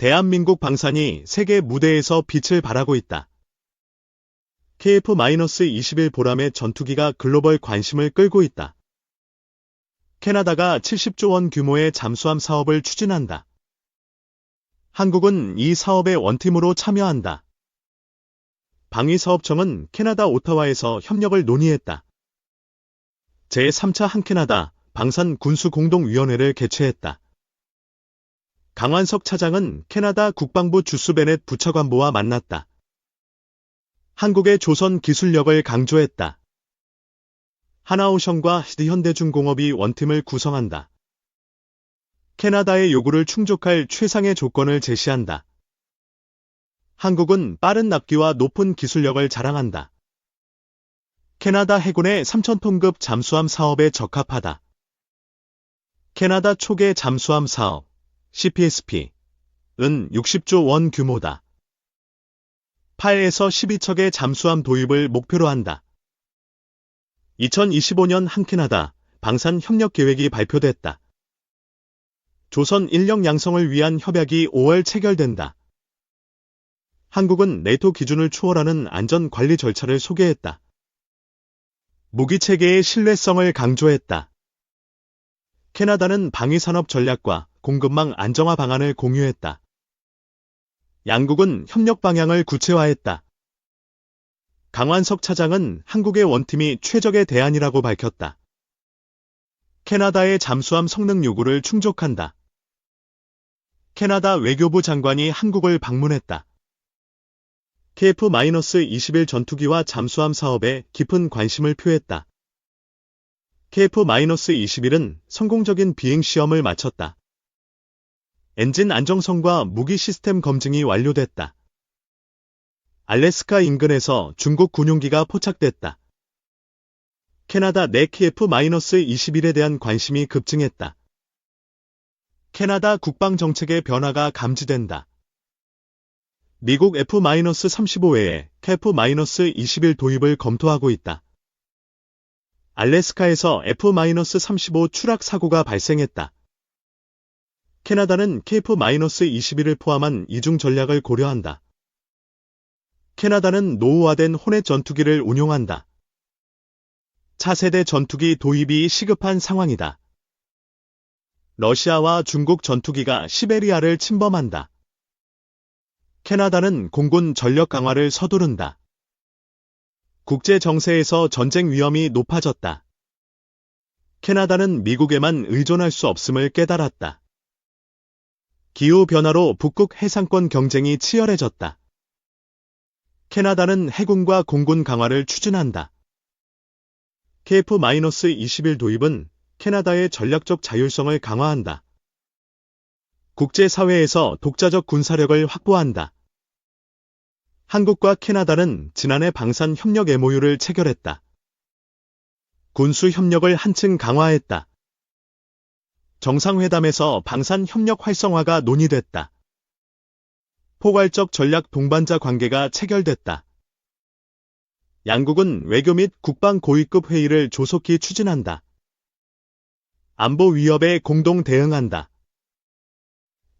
대한민국 방산이 세계 무대에서 빛을 발하고 있다. KF-21 보람의 전투기가 글로벌 관심을 끌고 있다. 캐나다가 70조 원 규모의 잠수함 사업을 추진한다. 한국은 이 사업에 원팀으로 참여한다. 방위사업청은 캐나다 오타와에서 협력을 논의했다. 제3차 한캐나다 방산 군수공동위원회를 개최했다. 강완석 차장은 캐나다 국방부 주스 베넷 부차관보와 만났다. 한국의 조선 기술력을 강조했다. 하나오션과 현대중공업이 원팀을 구성한다. 캐나다의 요구를 충족할 최상의 조건을 제시한다. 한국은 빠른 납기와 높은 기술력을 자랑한다. 캐나다 해군의 3,000톤급 잠수함 사업에 적합하다. 캐나다 초계 잠수함 사업, CPSP, 은 60조 원 규모다. 8에서 12척의 잠수함 도입을 목표로 한다. 2025년 한캐나다 방산 협력 계획이 발표됐다. 조선 인력 양성을 위한 협약이 5월 체결된다. 한국은 네토 기준을 초월하는 안전 관리 절차를 소개했다. 무기 체계의 신뢰성을 강조했다. 캐나다는 방위산업 전략과 공급망 안정화 방안을 공유했다. 양국은 협력 방향을 구체화했다. 강완석 차장은 한국의 원팀이 최적의 대안이라고 밝혔다. 캐나다의 잠수함 성능 요구를 충족한다. 캐나다 외교부 장관이 한국을 방문했다. KF-21 전투기와 잠수함 사업에 깊은 관심을 표했다. KF-21은 성공적인 비행 시험을 마쳤다. 엔진 안정성과 무기 시스템 검증이 완료됐다. 알래스카 인근에서 중국 군용기가 포착됐다. 캐나다 내 KF-21에 대한 관심이 급증했다. 캐나다 국방 정책의 변화가 감지된다. 미국 F-35 외에 KF-21 도입을 검토하고 있다. 알래스카에서 F-35 추락 사고가 발생했다. 캐나다는 KF-21을 포함한 이중 전략을 고려한다. 캐나다는 노후화된 호넷 전투기를 운용한다. 차세대 전투기 도입이 시급한 상황이다. 러시아와 중국 전투기가 시베리아를 침범한다. 캐나다는 공군 전력 강화를 서두른다. 국제 정세에서 전쟁 위험이 높아졌다. 캐나다는 미국에만 의존할 수 없음을 깨달았다. 기후변화로 북극 해상권 경쟁이 치열해졌다. 캐나다는 해군과 공군 강화를 추진한다. KF-21 도입은 캐나다의 전략적 자율성을 강화한다. 국제사회에서 독자적 군사력을 확보한다. 한국과 캐나다는 지난해 방산 협력 MOU를 체결했다. 군수 협력을 한층 강화했다. 정상회담에서 방산 협력 활성화가 논의됐다. 포괄적 전략 동반자 관계가 체결됐다. 양국은 외교 및 국방 고위급 회의를 조속히 추진한다. 안보 위협에 공동 대응한다.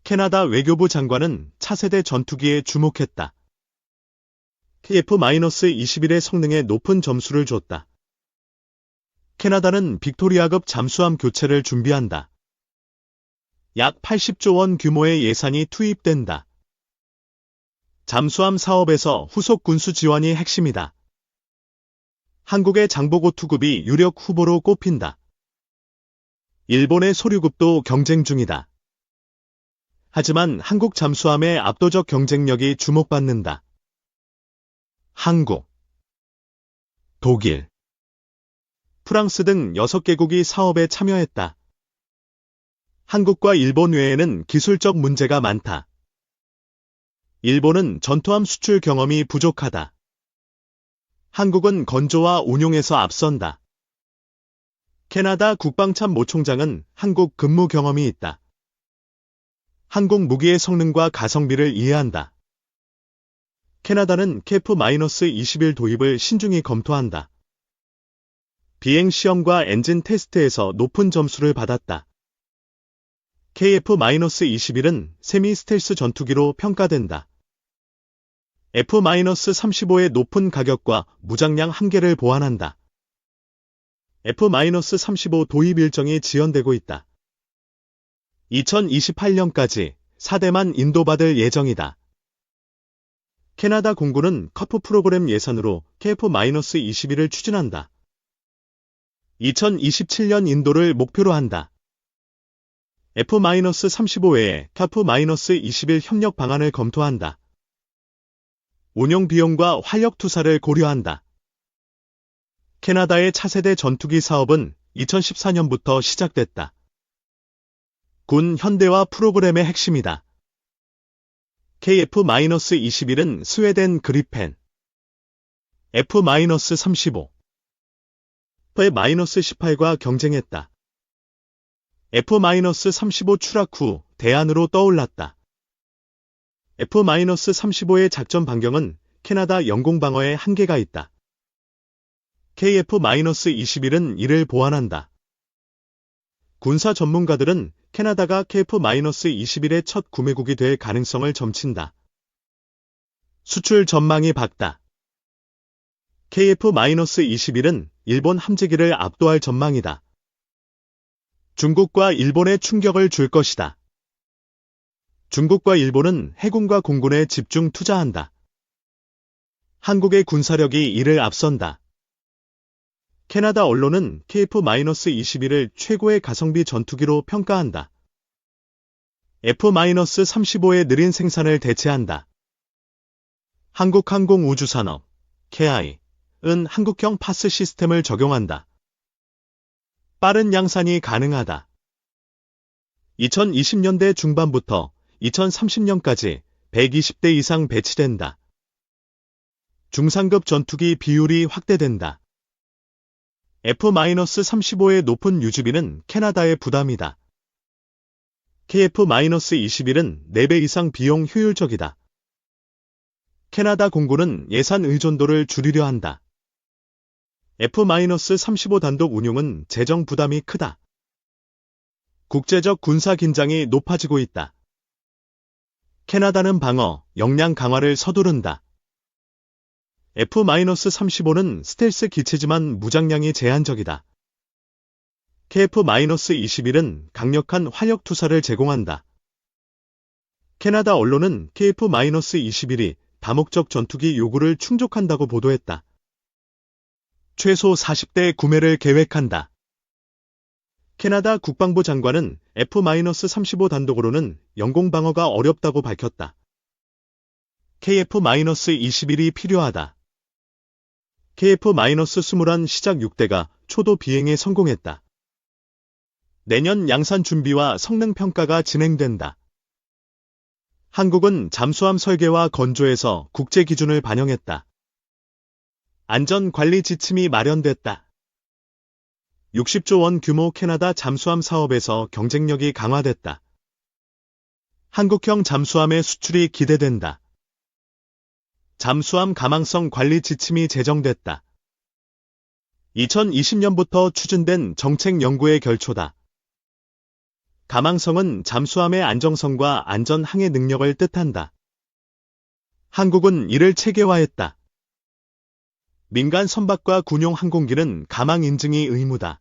캐나다 외교부 장관은 차세대 전투기에 주목했다. KF-21의 성능에 높은 점수를 줬다. 캐나다는 빅토리아급 잠수함 교체를 준비한다. 약 80조 원 규모의 예산이 투입된다. 잠수함 사업에서 후속 군수 지원이 핵심이다. 한국의 장보고 투급이 유력 후보로 꼽힌다. 일본의 소류급도 경쟁 중이다. 하지만 한국 잠수함의 압도적 경쟁력이 주목받는다. 한국, 독일, 프랑스 등 6개국이 사업에 참여했다. 한국과 일본 외에는 기술적 문제가 많다. 일본은 전투함 수출 경험이 부족하다. 한국은 건조와 운용에서 앞선다. 캐나다 국방참모 총장은 한국 근무 경험이 있다. 한국 무기의 성능과 가성비를 이해한다. 캐나다는 KF-21 도입을 신중히 검토한다. 비행 시험과 엔진 테스트에서 높은 점수를 받았다. KF-21은 세미 스텔스 전투기로 평가된다. F-35의 높은 가격과 무장량 한계를 보완한다. F-35 도입 일정이 지연되고 있다. 2028년까지 4대만 인도받을 예정이다. 캐나다 공군은 커프 프로그램 예산으로 KF-21을 추진한다. 2027년 인도를 목표로 한다. F-35 외에 KF-21 협력 방안을 검토한다. 운용 비용과 활력 투사를 고려한다. 캐나다의 차세대 전투기 사업은 2014년부터 시작됐다. 군 현대화 프로그램의 핵심이다. KF-21은 스웨덴 그리펜, F-35, F-18과 경쟁했다. F-35 추락 후 대안으로 떠올랐다. F-35의 작전 반경은 캐나다 영공방어에 한계가 있다. KF-21은 이를 보완한다. 군사 전문가들은 캐나다가 KF-21의 첫 구매국이 될 가능성을 점친다. 수출 전망이 밝다. KF-21은 일본 함재기를 압도할 전망이다. 중국과 일본에 충격을 줄 것이다. 중국과 일본은 해군과 공군에 집중 투자한다. 한국의 군사력이 이를 앞선다. 캐나다 언론은 KF-21을 최고의 가성비 전투기로 평가한다. F-35의 느린 생산을 대체한다. 한국항공우주산업, KI은 한국형 파스 시스템을 적용한다. 빠른 양산이 가능하다. 2020년대 중반부터 2030년까지 120대 이상 배치된다. 중상급 전투기 비율이 확대된다. F-35의 높은 유지비는 캐나다의 부담이다. KF-21은 4배 이상 비용 효율적이다. 캐나다 공군은 예산 의존도를 줄이려 한다. F-35 단독 운용은 재정 부담이 크다. 국제적 군사 긴장이 높아지고 있다. 캐나다는 방어, 역량 강화를 서두른다. F-35는 스텔스 기체지만 무장량이 제한적이다. KF-21은 강력한 화력 투사를 제공한다. 캐나다 언론은 KF-21이 다목적 전투기 요구를 충족한다고 보도했다. 최소 40대 구매를 계획한다. 캐나다 국방부 장관은 F-35 단독으로는 영공 방어가 어렵다고 밝혔다. KF-21이 필요하다. KF-21 시작 6대가 초도 비행에 성공했다. 내년 양산 준비와 성능 평가가 진행된다. 한국은 잠수함 설계와 건조에서 국제 기준을 반영했다. 안전 관리 지침이 마련됐다. 60조 원 규모 캐나다 잠수함 사업에서 경쟁력이 강화됐다. 한국형 잠수함의 수출이 기대된다. 잠수함 가망성 관리 지침이 제정됐다. 2020년부터 추진된 정책 연구의 결초다. 가망성은 잠수함의 안정성과 안전 항해 능력을 뜻한다. 한국은 이를 체계화했다. 민간 선박과 군용 항공기는 가망 인증이 의무다.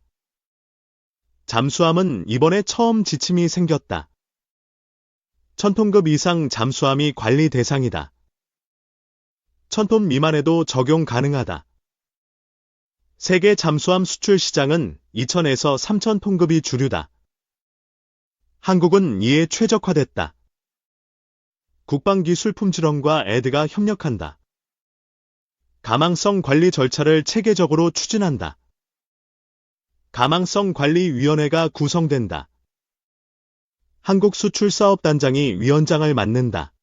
잠수함은 이번에 처음 지침이 생겼다. 천톤급 이상 잠수함이 관리 대상이다. 천톤 미만에도 적용 가능하다. 세계 잠수함 수출 시장은 2천에서 3천 톤급이 주류다. 한국은 이에 최적화됐다. 국방기술 품질원과 에드가 협력한다. 가망성 관리 절차를 체계적으로 추진한다. 가망성 관리위원회가 구성된다. 한국수출사업단장이 위원장을 맡는다.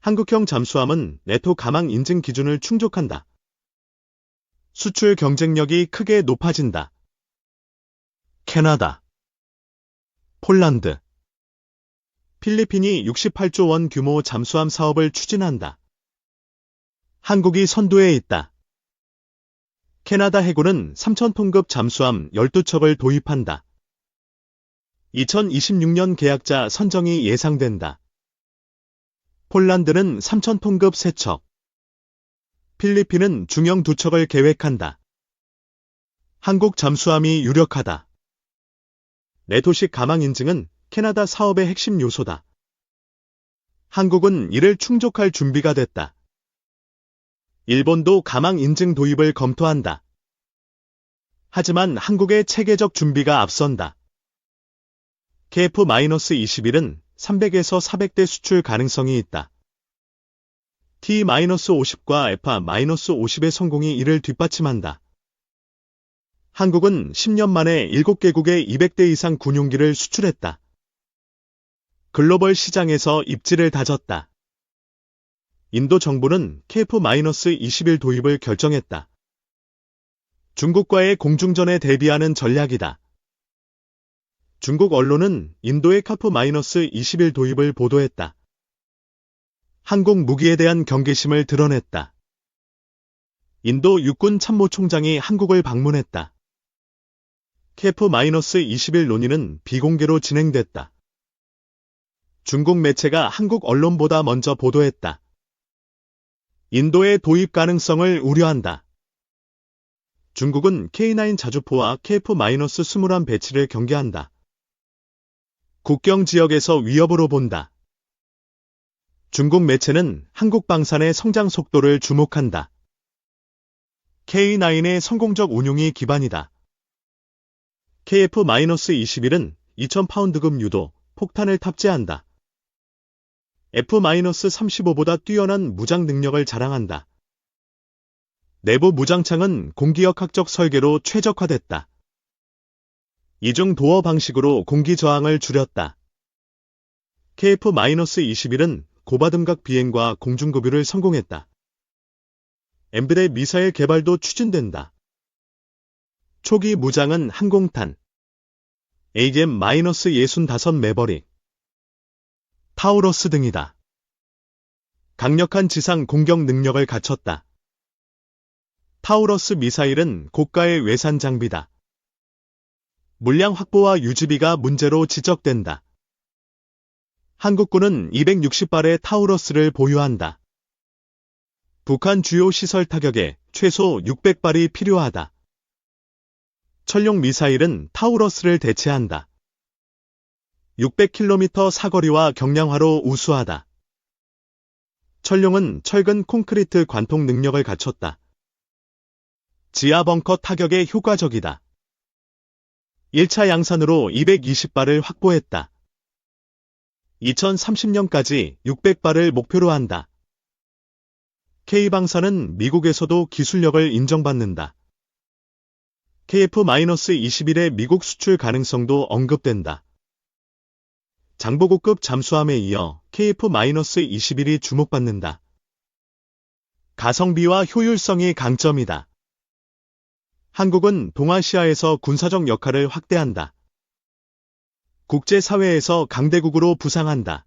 한국형 잠수함은 네토 가망 인증 기준을 충족한다. 수출 경쟁력이 크게 높아진다. 캐나다, 폴란드, 필리핀이 68조 원 규모 잠수함 사업을 추진한다. 한국이 선두에 있다. 캐나다 해군은 3,000톤급 잠수함 12척을 도입한다. 2026년 계약자 선정이 예상된다. 폴란드는 3,000톤급 3척. 필리핀은 중형 2척을 계획한다. 한국 잠수함이 유력하다. 내도식 가망 인증은 캐나다 사업의 핵심 요소다. 한국은 이를 충족할 준비가 됐다. 일본도 가망 인증 도입을 검토한다. 하지만 한국의 체계적 준비가 앞선다. KF-21은 300에서 400대 수출 가능성이 있다. T-50과 F-50의 성공이 이를 뒷받침한다. 한국은 10년 만에 7개국에 200대 이상 군용기를 수출했다. 글로벌 시장에서 입지를 다졌다. 인도 정부는 KF-21 도입을 결정했다. 중국과의 공중전에 대비하는 전략이다. 중국 언론은 인도의 카프-21 도입을 보도했다. 한국 무기에 대한 경계심을 드러냈다. 인도 육군 참모총장이 한국을 방문했다. KF-21 논의는 비공개로 진행됐다. 중국 매체가 한국 언론보다 먼저 보도했다. 인도의 도입 가능성을 우려한다. 중국은 K9 자주포와 KF-21 배치를 경계한다. 국경 지역에서 위협으로 본다. 중국 매체는 한국 방산의 성장 속도를 주목한다. K9의 성공적 운용이 기반이다. KF-21은 2000파운드급 유도, 폭탄을 탑재한다. F-35보다 뛰어난 무장 능력을 자랑한다. 내부 무장창은 공기역학적 설계로 최적화됐다. 이중 도어 방식으로 공기 저항을 줄였다. KF-21은 고바등각 비행과 공중급유를 성공했다. 엠브레 미사일 개발도 추진된다. 초기 무장은 항공탄, AGM-65 매버릭, 타우러스 등이다. 강력한 지상 공격 능력을 갖췄다. 타우러스 미사일은 고가의 외산 장비다. 물량 확보와 유지비가 문제로 지적된다. 한국군은 260발의 타우러스를 보유한다. 북한 주요 시설 타격에 최소 600발이 필요하다. 천룡 미사일은 타우러스를 대체한다. 600km 사거리와 경량화로 우수하다. 천룡은 철근 콘크리트 관통 능력을 갖췄다. 지하 벙커 타격에 효과적이다. 1차 양산으로 220발을 확보했다. 2030년까지 600발을 목표로 한다. K방사는 미국에서도 기술력을 인정받는다. KF-21의 미국 수출 가능성도 언급된다. 장보고급 잠수함에 이어 KF-21이 주목받는다. 가성비와 효율성이 강점이다. 한국은 동아시아에서 군사적 역할을 확대한다. 국제사회에서 강대국으로 부상한다.